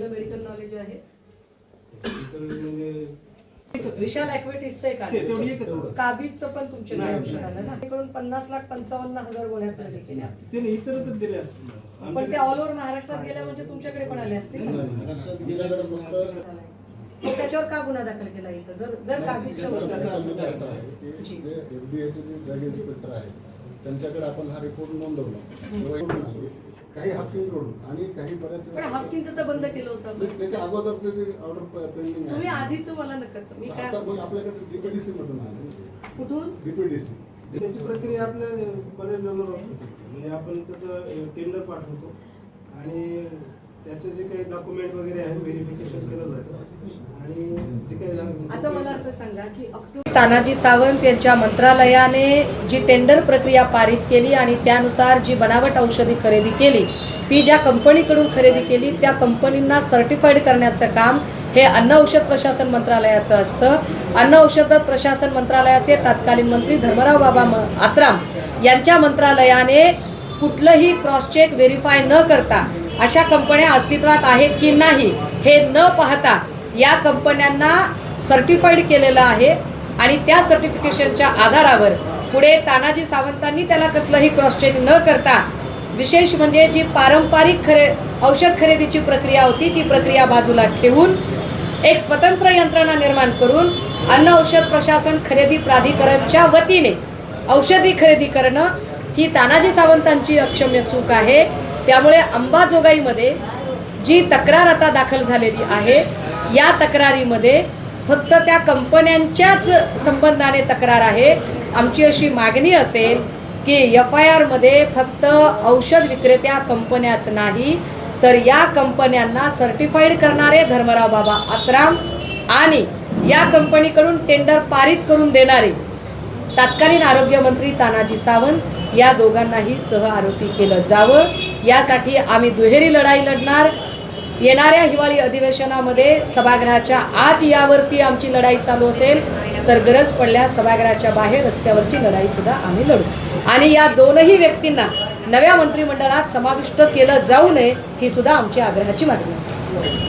Medical knowledge आहे. म्हणजे विशाल एक. काबीजचं पण तुमच्याकडे नाही, औषध. आलं ना? पन्नास लाख पंचावन्न हजार गोळ्या केल्या. पण ते ऑल ओव्हर महाराष्ट्रात गेल्या म्हणजे तुमच्याकडे पण आले मग त्याच्यावर का गुन्हा दाखल केला इथं? जर जर काबीजच्या एफडीएचे जे. ड्रग इन्स्पेक्टर त्यांच्याकडे आपण हा रिपोर्ट नोंदवला. काही हाफकिनकडून आणि काही बऱ्याच पण हाफकिनचं तर बंद केलं होतं. नाही, त्याच्या अगोदरचं जे ऑर्डर पेंडिंग तुम्ही आहे. आधीच मला नकच मी काय आता मग आपल्याकडे डीपीडीसी मधून आले. कुठून? डीपीडीसी त्याची प्रक्रिया आपल्या बऱ्याच लेवलवर असते म्हणजे आपण त्याचं टेंडर पाठवतो आणि त्याचे जे काही डॉक्युमेंट वगैरे आहे व्हेरिफिकेशन केलं जातं आणि जे काही झालं- आता मला असं सांगा की ऑक्टोबर तानाजी सावंत यांच्या मंत्रालयाने जी टेंडर प्रक्रिया पारित केली आणि त्यानुसार जी बनावट औषधी खरेदी केली ती ज्या कंपनीकडून खरेदी केली त्या कंपनींना सर्टिफाईड करण्याचं काम हे अन्न औषध प्रशासन मंत्रालयाचं असतं. अन्न औषध प्रशासन मंत्रालयाचे तत्कालीन मंत्री धर्मराव बाबा म- आत्राम यांच्या मंत्रालयाने कुठलंही क्रॉस चेक व्हेरीफाय न करता अशा कंपन्या अस्तित्वात आहेत की नाही हे न पाहता या कंपन्यांना सर्टिफाईड केलेलं आहे. आणि त्या सर्टिफिकेशनच्या आधारावर पुढे तानाजी सावंतांनी त्याला कसलंही क्रॉस चेक न करता विशेष म्हणजे जी पारंपरिक खरे औषध खरेदीची प्रक्रिया होती ती प्रक्रिया बाजूला ठेवून एक स्वतंत्र यंत्रणा निर्माण करून अन्न औषध प्रशासन खरेदी प्राधिकरणच्या वतीने औषधी खरेदी करणं ही तानाजी सावंतांची अक्षम्य चूक आहे. त्यामुळे अंबाजोगाईमध्ये जी तक्रार आता दाखल झालेली आहे या तक्रारीमध्ये फक्त त्या कंपन्यांच्याच संबंधाने तक्रार आहे. आमची अशी मागणी असेल की एफ आय आरमध्ये फक्त औषध विक्रेत्या कंपन्याच नाही तर या कंपन्यांना सर्टिफाईड करणारे धर्मराव बाबा आत्राम आणि या कंपनीकडून टेंडर पारित करून देणारे तत्कालीन आरोग्यमंत्री तानाजी सावंत या दोघांनाही सह आरोपी केलं जावं. यासाठी आम्ही दुहेरी लढाई लढणार. येणाऱ्या हिवाळी अधिवेशनामध्ये सभागृहाच्या आत यावरती आमची लढाई चालू असेल तर गरज पडल्यास सभागृहाच्या बाहेर रस्त्यावरची लढाई सुद्धा आम्ही लढू. आणि या दोनही व्यक्तींना नव्या मंत्रिमंडळात समाविष्ट केलं जाऊ नये ही सुद्धा आमची आग्रहाची मागणी असेल.